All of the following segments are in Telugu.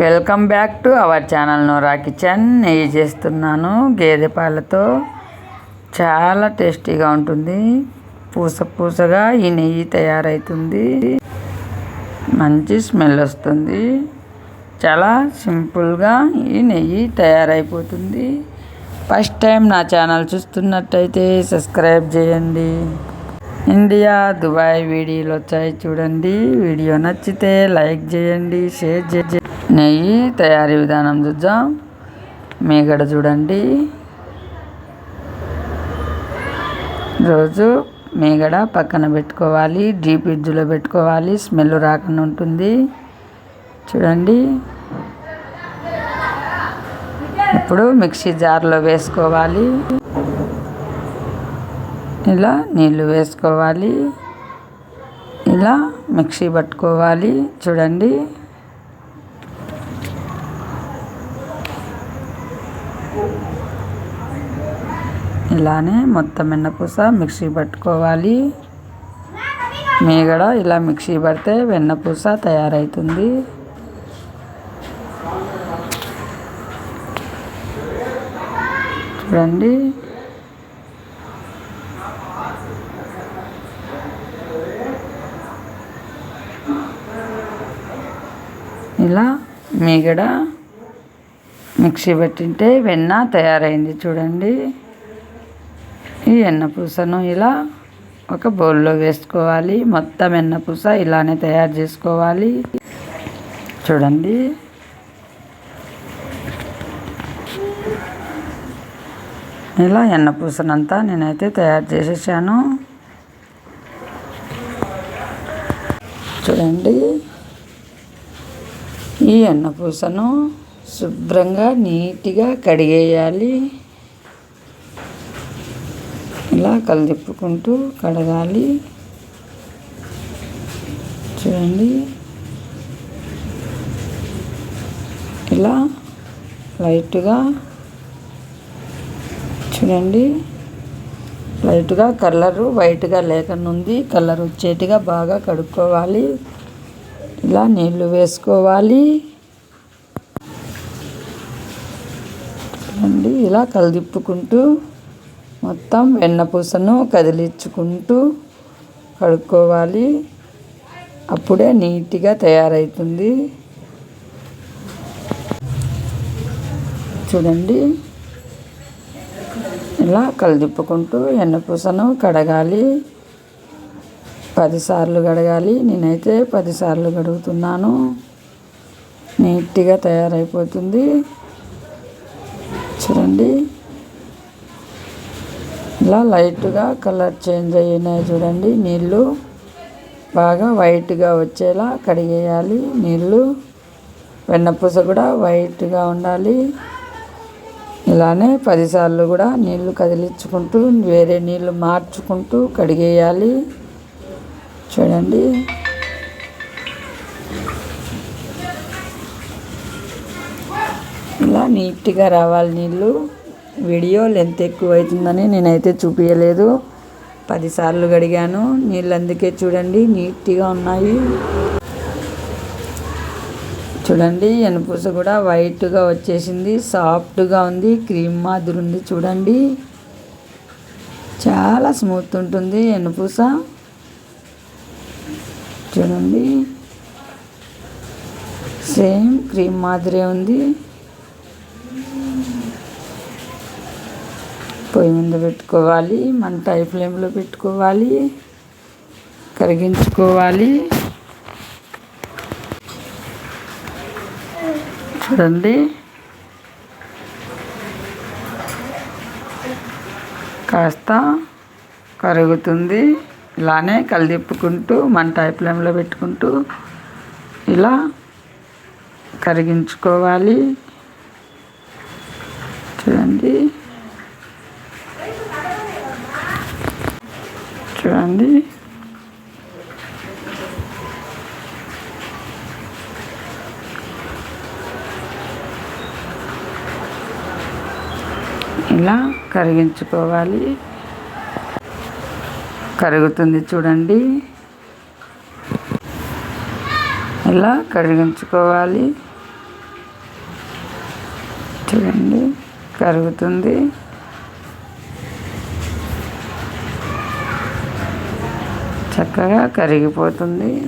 Welcome back to our channel Nora kitchen. నెయ్యి చేస్తున్నాను గేదె పాలతో. చాలా టేస్టీగా ఉంటుంది. పూస పూసగా ఈ నెయ్యి తయారవుతుంది మంచి స్మెల్ వస్తుంది. చాలా సింపుల్గా ఈ నెయ్యి తయారైపోతుంది. ఫస్ట్ టైం నా ఛానల్ చూస్తున్నట్టయితే సబ్స్క్రైబ్ చేయండి. ఇండియా దుబాయ్ వీడియోలు వచ్చాయి చూడండి. వీడియో నచ్చితే లైక్ చేయండి షేర్ చేయండి. నెయ్యి తయారీ విధానం చూద్దాం. మీగడ చూడండి. రోజు మీగడ పక్కన పెట్టుకోవాలి డీప్ ఫ్రిడ్జ్లో పెట్టుకోవాలి స్మెల్ రాకుండా ఉంటుంది. చూడండి. ఇప్పుడు మిక్సీ జార్లో వేసుకోవాలి. ఇలా నీళ్ళు వేసుకోవాలి. ఇలా మిక్సీ పట్టుకోవాలి. చూడండి. ఇలానే మొత్తం వెన్నపూస మిక్సీ పట్టుకోవాలి. మీగడ ఇలా మిక్సీ పడితే వెన్నపూస తయారవుతుంది చూడండి. ఇలా మీగడ మిక్సీ పెట్టింటే వెన్న తయారైంది చూడండి. ఈ పూసను ఇలా ఒక బౌల్లో వేసుకోవాలి. మొత్తం వెన్నపూస ఇలానే తయారు చేసుకోవాలి. చూడండి. ఇలా ఎన్నపూసనంతా నేనైతే తయారు చేసేసాను. చూడండి. ఈ ఎన్నపూసను శుభ్రంగా నీట్గా కడిగేయాలి. ఇలా కలిదిప్పుకుంటూ కడగాలి. చూడండి. ఇలా లైట్గా చూడండి. లైట్గా కలరు వైట్గా లేకుండా ఉంది కలర్ వచ్చేట్టుగా బాగా కడుక్కోవాలి. ఇలా నీళ్ళు వేసుకోవాలి. చూడండి. ఇలా కలిదిప్పుకుంటూ మొత్తం వెన్నపూసను కదిలించుకుంటూ కడుక్కోవాలి. అప్పుడే నీట్గా తయారవుతుంది చూడండి. ఇలా కలిదిప్పుకుంటూ ఎన్నపూసను కడగాలి. పదిసార్లు కడగాలి. నేనైతే పదిసార్లు కడుగుతున్నాను. నీట్గా తయారైపోతుంది. చూడండి. ఇలా లైట్గా కలర్ చేంజ్ అయినాయి చూడండి. నీళ్ళు బాగా వైట్గా వచ్చేలా కడిగేయాలి. నీళ్ళు వెన్నపూస కూడా వైట్గా ఉండాలి. ఇలానే పదిసార్లు కూడా నీళ్ళు కదిలించుకుంటూ వేరే నీళ్ళు మార్చుకుంటూ కడిగేయాలి. చూడండి. ఇలా నీట్గా రావాలి నీళ్ళు. వీడియో లెంత్ ఎక్కువ అవుతుందని నేనైతే చూపించలేదు పదిసార్లు కడిగాను నీళ్ళు అందుకే చూడండి నీట్గా ఉన్నాయి. చూడండి ఎనపూస కూడా వైట్గా వచ్చేసింది సాఫ్ట్గా ఉంది క్రీమ్ మాదిరి ఉంది చూడండి. చాలా స్మూత్ ఉంటుంది ఎనపూస. చూడండి. సేమ్ క్రీమ్ మాదిరే ఉంది. పొయ్యి మీద పెట్టుకోవాలి మంట హై ఫ్లేమ్లో పెట్టుకోవాలి కరిగించుకోవాలి. చూడండి. కాస్త కరుగుతుంది. ఇలానే కలిదిప్పుకుంటూ మంట హై ఫ్లేమ్లో పెట్టుకుంటూ ఇలా కరిగించుకోవాలి. చూడండి. చూడండి. ఇలా కరిగించుకోవాలి. కరుగుతుంది చూడండి. ఇలా కరిగించుకోవాలి. చూడండి కరుగుతుంది. చక్కగా కరిగిపోతుంది.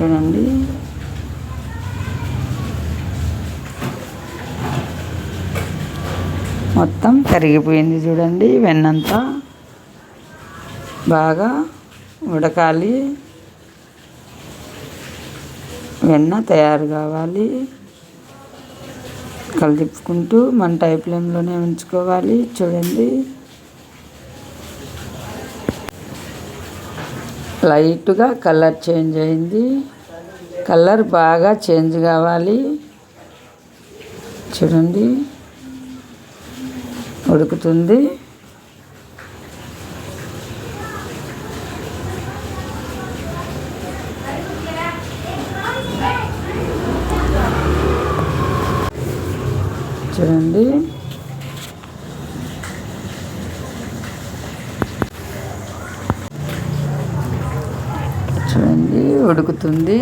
చూడండి. మొత్తం కరిగిపోయింది చూడండి వెన్నంతా. బాగా ఉడకాలి. వెన్న తయారు కావాలి. కలిపుకుంటూ మంట ఫ్లేమ్లోనే ఉంచుకోవాలి. చూడండి. లైట్గా కలర్ చేంజ్ అయింది. కలర్ బాగా చేంజ్ కావాలి. చూడండి. ఉడుకుతుంది చూడండి చూడండి అవుతుంది.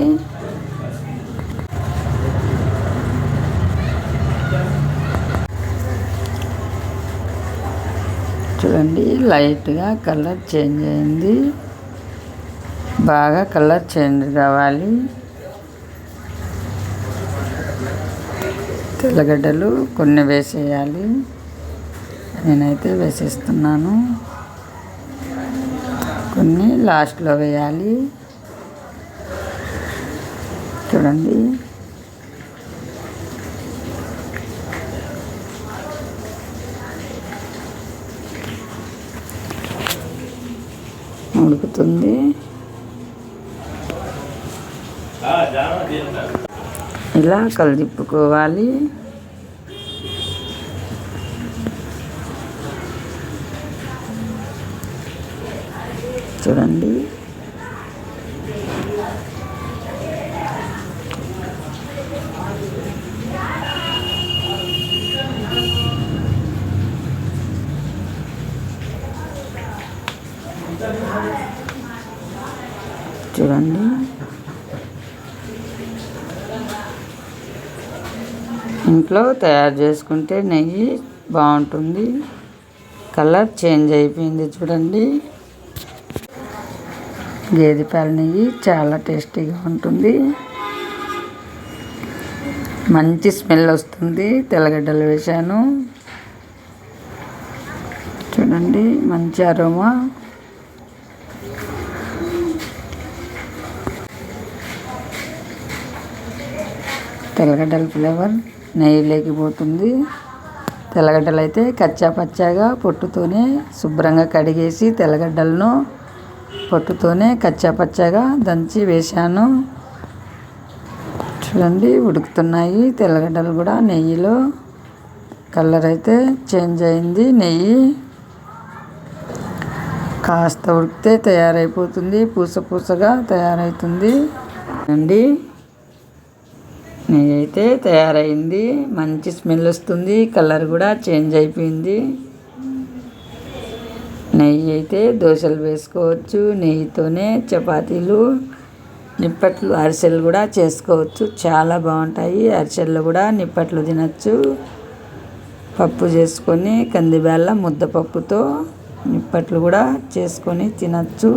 చూడండి లైట్గా కలర్ చేంజ్ అయింది. బాగా కలర్ చేంజ్ కావాలి. తెల్లగడ్డలు కొన్ని వేసేయాలి. నేనైతే వేసేస్తున్నాను. కొన్ని లాస్ట్లో వేయాలి. చూడండి. ఉడుకుతుంది. ఇలా కలిదిప్పుకోవాలి చూడండి చూడండి. ఇంట్లో తయారు చేసుకుంటే నెయ్యి బాగుంటుంది. కలర్ చేంజ్ అయిపోయింది చూడండి. గేదె పాల నెయ్యి చాలా టేస్టీగా ఉంటుంది. మంచి స్మెల్ వస్తుంది. తెల్లగడ్డలు వేశాను. చూడండి మంచి అరోమా. తెల్లగడ్డల ఫ్లేవర్. నెయ్యి లేకపోతుంది తెల్లగడ్డలు అయితే కచ్చా పచ్చాగా పొట్టుతోనే శుభ్రంగా కడిగేసి తెల్లగడ్డలను పొట్టుతోనే కచ్చా పచ్చాగా దంచి వేశాను. చూడండి ఉడుకుతున్నాయి. తెల్లగడ్డలు కూడా నెయ్యిలో. కలర్ అయితే చేంజ్ అయింది నెయ్యి. కాస్త ఉడికితే తయారైపోతుంది. పూస పూసగా తయారవుతుంది అండి నెయ్యి అయితే తయారైంది. మంచి స్మెల్ వస్తుంది కలర్ కూడా చేంజ్ అయిపోయింది. నెయ్యి అయితే దోశలు వేసుకోవచ్చు నెయ్యితోనే చపాతీలు నిప్పట్లు అరిసెలు కూడా చేసుకోవచ్చు. చాలా బాగుంటాయి అరిసెలు కూడా నిప్పట్లు తినచ్చు. పప్పు చేసుకొని కందిబెల్ల ముద్దపప్పుతో నిప్పట్లు కూడా చేసుకొని తినచ్చు.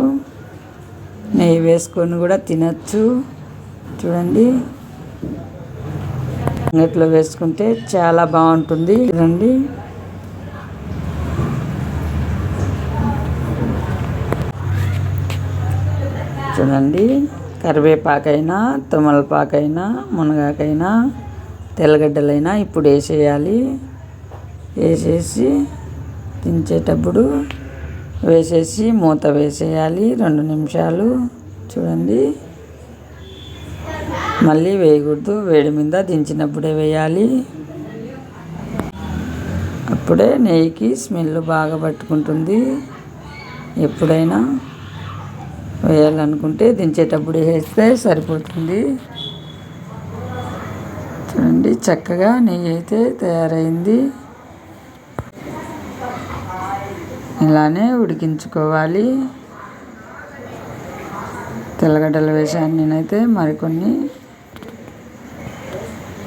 నెయ్యి వేసుకొని కూడా తినచ్చు. చూడండి. అంగట్లో వేసుకుంటే చాలా బాగుంటుంది. చూడండి చూడండి. కరివేపాకైనా తుమ్మలపాకైనా మునగాకైనా తెల్లగడ్డలైనా ఇప్పుడు వేసేయాలి. వేసేసి దించేటప్పుడు వేసేసి మూత వేసేయాలి. రెండు నిమిషాలు. చూడండి. మళ్ళీ వేయకూడదు. వేడి మీద దించినప్పుడే వేయాలి. అప్పుడే నెయ్యికి స్మెల్ బాగా పట్టుకుంటుంది. ఎప్పుడైనా వేయాలనుకుంటే దించేటప్పుడు వేస్తే సరిపోతుంది. చూడండి చక్కగా నెయ్యి అయితే తయారైంది. ఇలానే ఉడికించుకోవాలి. తెల్లగడ్డలు వేసాను నేనైతే మరికొన్ని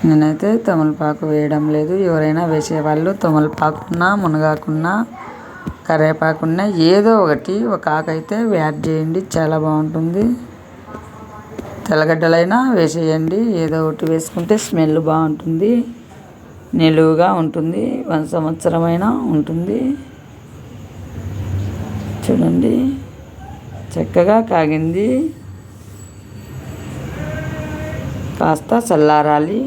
నేనైతే తమలపాకు వేయడం లేదు. ఎవరైనా వేసేవాళ్ళు తమలపాకున్నా మునగాకున్నా కరివేపాకున్నా ఏదో ఒకటి ఒక ఆకు అయితే యాడ్ చేయండి. చాలా బాగుంటుంది. తెల్లగడ్డలైనా వేసేయండి. ఏదో ఒకటి వేసుకుంటే స్మెల్ బాగుంటుంది. నిలువుగా ఉంటుంది. వన్ సంవత్సరమైనా ఉంటుంది. చూడండి. చక్కగా కాగింది. కాస్త చల్లారాలి.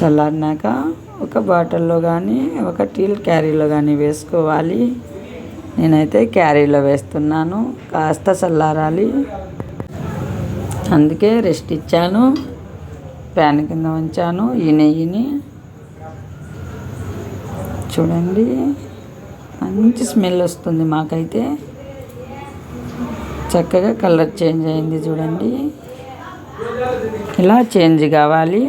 చల్లారినాక ఒక బాటిల్లో కానీ ఒక టీల్ క్యారీలో కానీ వేసుకోవాలి. నేనైతే క్యారీలో వేస్తున్నాను. కాస్త చల్లారాలి. అందుకే రెస్ట్ ఇచ్చాను. ప్యాన్ కింద ఉంచాను. ఈ నెయ్యిని చూడండి. మంచి స్మెల్ వస్తుంది మాకైతే. చక్కగా కలర్ చేంజ్ అయింది చూడండి. ఇలా చేంజ్ కావాలి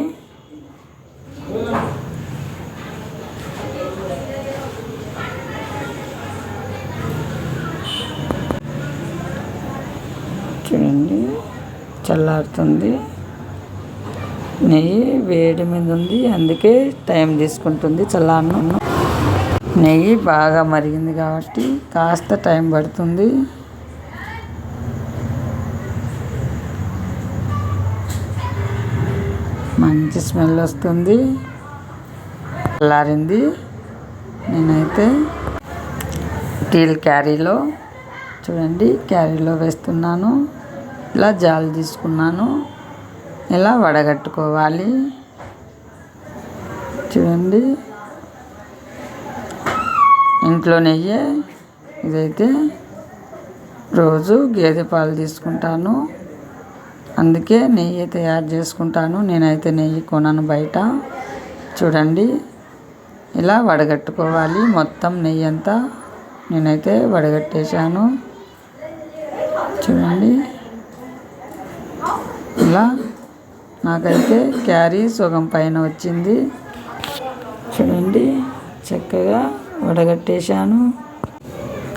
చూడండి చల్లారుతుంది. నెయ్యి వేడి మీద ఉంది. అందుకే టైం తీసుకుంటుంది చల్లారను నెయ్యి బాగా మరిగింది కాబట్టి కాస్త టైం పడుతుంది. మంచి స్మెల్ వస్తుంది. చల్లారింది. నేనైతే టీల్ క్యారీలో చూడండి క్యారీలో వేస్తున్నాను. ఇలా జాలు తీసుకున్నాను. ఇలా వడగట్టుకోవాలి? చూడండి. ఇంట్లో నెయ్యి. ఇదైతే రోజు గేదె పాలు తీసుకుంటాను. అందుకే నెయ్యి తయారు చేసుకుంటాను. నేనైతే నెయ్యి కొనను బయట. చూడండి. ఇలా వడగట్టుకోవాలి. మొత్తం నెయ్యి అంతా నేనైతే వడగట్టేశాను. చూడండి. వల్ల నాకైతే క్యారీ సుగం పైన వచ్చింది. చూడండి చక్కగా వడగట్టేశాను.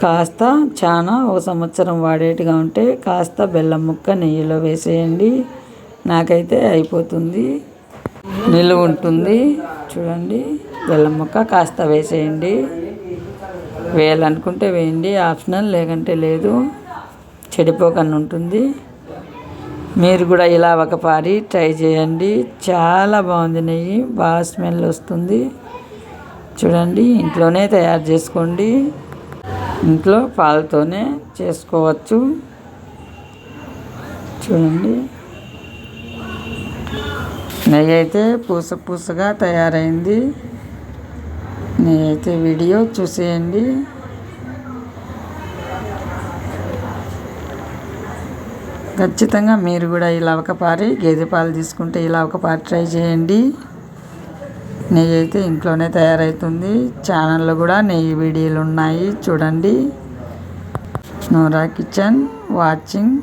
కాస్త చాలా ఒక సంవత్సరం వాడేట్టుగా ఉంటే కాస్త బెల్లం ముక్క నెయ్యిలో వేసేయండి. నాకైతే అయిపోతుంది. నిలువ ఉంటుంది. చూడండి బెల్లం ముక్క కాస్త వేసేయండి. వేయాలనుకుంటే వేయండి ఆప్షనల్ లేకంటే లేదు. చెడిపోకుండా ఉంటుంది మీరు కూడా ఇలా ఒక పారి ట్రై చేయండి. చాలా బాగుంది నెయ్యి. బాగా స్మెల్ వస్తుంది. చూడండి ఇంట్లోనే తయారు చేసుకోండి. ఇంట్లో పాలతోనే చేసుకోవచ్చు. చూడండి. నెయ్యి అయితే పూస పూసగా తయారైంది. నెయ్యి అయితే వీడియో చూసేయండి. ఖచ్చితంగా మీరు కూడా ఇలా ఒకపారి గేదె పాలు తీసుకుంటే ఇలా ఒకపారి ట్రై చేయండి. నెయ్యి అయితే ఇంట్లోనే తయారవుతుంది ఛానల్లో కూడా నెయ్యి వీడియోలు ఉన్నాయి. చూడండి. నోరా కిచెన్ వాచింగ్.